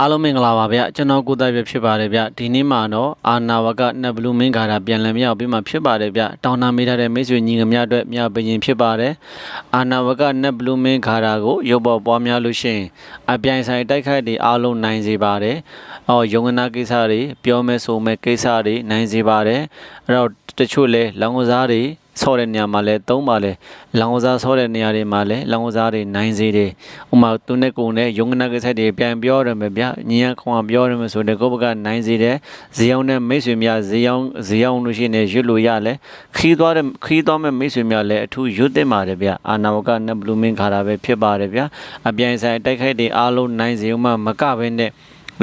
အားလုံးမင်္ဂလာပါဗျကျွန်တော်ကိုတိုက်ပဲဖြစ်ပါတယ်ဗျဒီနေ့မှာတော့အာနာဝကနတ်ဘလူးမင်းဂါရာပြန်လည်မြောက်ပြီးမှဖြစ်ပါတယ်ဗျတောင်းနာမေးထားတဲ့မိတ်ဆွေညီငယ်များအတွက်မြောက်ပရင်ဖြစ်ပါတယ်အာနာဝကနတ်ဘလူးမင်းဂါရာကိုရုပ်ပေါ်ပွားများလို့ရှိရင်အပြိုင်ဆိုင်တိုက်ခိုက်တွေအားလုံးနိုင်စေပါတယ်အော်ယုံငနာကိစ္စတွေပြောမဲဆိုမဲကိစ္စတွေနိုင်စေပါတယ်အဲ့တော့တချို့လဲလောင်ကစားတွေ ဆော့တဲ့နေရာမှာလဲသုံးပါလဲလောင်ကစားဆော့တဲ့နေရာတွေမှာလဲလောင်ကစားတွေနိုင်စေတယ်ဥမာသူနဲ့ကိုယ်နဲ့ယုံငနာကိစ္စတွေပြန်ပြောရမယ်ဗျညီရခေါင်ပြောရမယ်ဆိုတဲ့ကိုယ့်ဘက်ကနိုင်စေတယ်ဇေယောင်းနဲ့မိတ်ဆွေများဇေယောင်းဇေယောင်းလို့ရှိနေရွတ်လို့ရလဲခီးသွားတဲ့ခီးသွားမဲ့မိတ်ဆွေများလဲအထူးရွတ်တင်ပါတယ်ဗျအာနာဝကနဲ့ဘလူးမင်းခါတာပဲဖြစ်ပါတယ်ဗျအပြိုင်ဆိုင်တိုက်ခိုက်တွေအားလုံးနိုင်စေဥမှမကဘဲနဲ့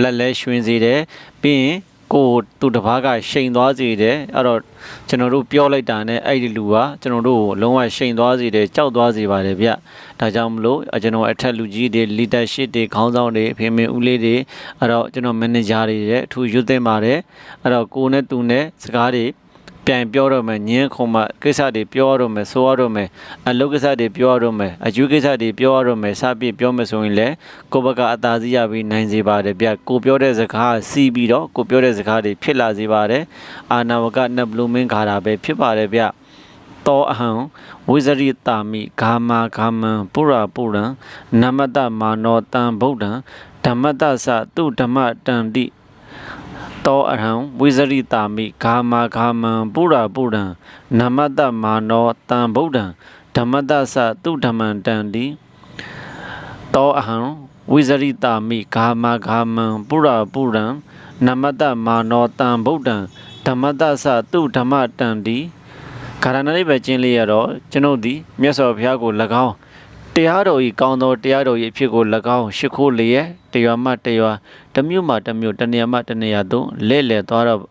လက်လဲရွှင်စေတယ်ပြီးရင် ကိုယ်သူတစ်ပါးကရှိန်သွားစေတယ်အဲ့တော့ကျွန်တော်တို့ပြောလိုက်တာနဲ့အဲ့ဒီလူကကျွန်တော်တို့ကိုလုံးဝရှိန်သွားစေတယ်ကြောက်သွားစေပါတယ်ဗျဒါကြောင့်မလို့အကျွန်တော်အထက်လူကြီးတွေ leadership တွေခေါင်းဆောင်တွေအဖေမင်းဦးလေးတွေအဲ့တော့ကျွန်တော် manager တွေတဲ့အထူးရွတ်သိမ်းပါတယ်အဲ့တော့ကိုယ်နဲ့သူနဲ့စကားတွေ ပြန်ပြောတော့မယ်ညင်းခုံမကိစ္စတွေပြောရတော့မယ်ဆိုရတော့မယ်အလုပ်ကိစ္စတွေပြောရတော့မယ်အကျိုးကိစ္စတွေပြောရတော့မယ်စပြည့်ပြောမယ်ဆိုရင်လည်းကိုယ့်ဘက်ကအသာစီးရပြီးနိုင်စေပါတယ်ဗျကိုပြောတဲ့စကားစီးပြီးတော့ကိုပြောတဲ့စကားတွေဖြစ်လာစေပါတယ်အာနာဝကနဘလူးမင်းခါတာပဲဖြစ်ပါတယ်ဗျတောအဟံဝိဇရိတာမိဂာမာဂာမံပုရပုရံနမတမာနောတံဗုဒ္ဓံဓမ္မတသတုဓမ္မတံတိ တောအရံဝိဇရိတာမိဂာမာဂာမံပုရပုရံနမတမာနောတံဗုဒ္ဓံဓမ္မတသတုဓမ္မံတံတိတောအဟံဝိဇရိတာမိဂာမာဂာမံပုရပုရံနမတမာနောတံဗုဒ္ဓံဓမ္မတသတုဓမ္မတံတိခန္ဓာနိဗ္ဗာန်ကျင်းလေးရတော့ကျွန်ုပ်သည်မြတ်စွာဘုရားကို၎င်း တရားတော်ဤကောင်းသောတရားတော်ဤအဖြစ်ကို၎င်းရှိခိုးလျက်တရွာမှတရွာတစ်မြို့မှတစ်မြို့တစ်နေရာမှတစ်နေရာသို့လဲ့လဲ့သွားတော့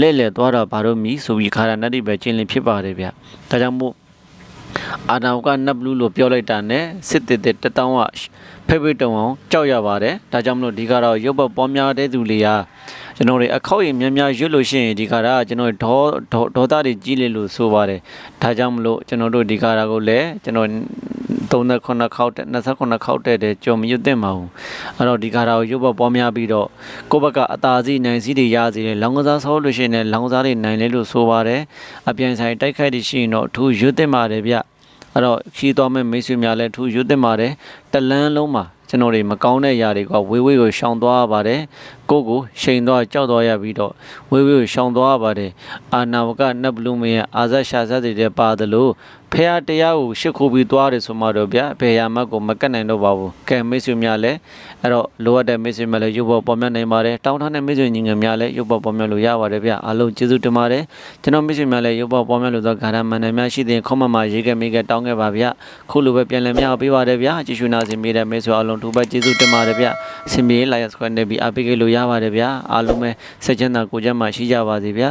လဲ့လဲ့သွားတော့ဘာလို့မီဆိုပြီးခါရဏတိပဲကျင်းလင်းဖြစ်ပါတယ်ဗျဒါကြောင့်မို့အာနာဝကနတ်ဘလူးလို့ပြောလိုက်တာနဲ့စစ်တစ်တစ်တတောင်းကဖိဖိတုံအောင်ကြောက်ရပါတယ်ဒါကြောင့်မလို့ဒီကတော့ရုပ်ပတ်ပေါများတဲ့သူလေးဟာကျွန်တော်တွေအခောက်ရင်များများရွတ်လို့ရှိရင်ဒီကာရာကကျွန်တော်ဒေါဒေါသတွေကြီးလေလို့ဆိုပါတယ်ဒါကြောင့်မလို့ကျွန်တော်တို့ဒီကာရာကိုလည်းကျွန်တော် 39ခေါက်တဲ့29ခေါက်တဲ့တဲ့ကြော်မရွတ်သင့်ပါဘူးအဲ့တော့ဒီကာရာကိုရုပ်ပတ်ပေါများပြီးတော့ကိုယ့်ဘက်ကအသာစီးနိုင်စီးတွေရစီတယ်လောင်ကစားဆောလို့ရှိရင်လည်းလောင်ကစားတွေနိုင်လေလို့ဆိုပါတယ်အပြန်ဆိုင်တိုက်ခိုက်တွေရှိရင်တော့အထူးရွတ်သင့်ပါတယ်ဗျအဲ့တော့ခီးသွားမဲ့မိတ်ဆွေများလည်းအထူးရွတ်သင့်ပါတယ်တလန်းလုံးမှာကျွန်တော်တွေမကောင်းတဲ့ຢာတွေကဝေးဝေးကိုရှောင်သွားရပါတယ်ကိုယ့်ကိုရှိန်သွားကြောက်သွားရပြီးတော့ဝေးဝေးကိုရှောင်သွားရပါတယ်အာနာဝကနတ်ဘလူးမင်းရဲ့အာဇတ်ရှာဇတ်တွေတည်းပါတယ်လို့ ဖះတရားကိုရှစ်ခိုးပြီးသွားတယ်ဆိုမှတော့ဗျာဖေယာမတ်ကိုမကတ်နိုင်တော့ပါဘူးကဲမိတ်ဆွေများလည်းအဲ့တော့လိုအပ်တဲ့မိတ်ဆွေများလည်းရုပ်ပေါ်ပေါ်မြတ်နိုင်ပါတယ်တောင်းထားတဲ့မိတ်ဆွေညီငယ်များလည်းရုပ်ပေါ်ပေါ်မြတ်လို့ရပါတယ်ဗျာအားလုံးကျေးဇူးတင်ပါတယ်ကျွန်တော်မိတ်ဆွေများလည်းရုပ်ပေါ်ပေါ်မြတ်လို့သောဂါရမန်နယ်များရှိတဲ့ခေါမမှာရေးခဲ့မိခဲ့တောင်းခဲ့ပါဗျာခုလိုပဲပြန်လည်မြောက်ပေးပါတယ်ဗျာကျေးဇူးနာစင်မိတဲ့မိတ်ဆွေအားလုံးထူပါကျေးဇူးတင်ပါတယ်ဗျာစင်ပြေလိုက်ရစခွင့်နေပြီးအပိကေလို့ရပါတယ်ဗျာအားလုံးပဲစိတ်ချမ်းသာကိုယ်ကျန်းမာရှိကြပါစေဗျာ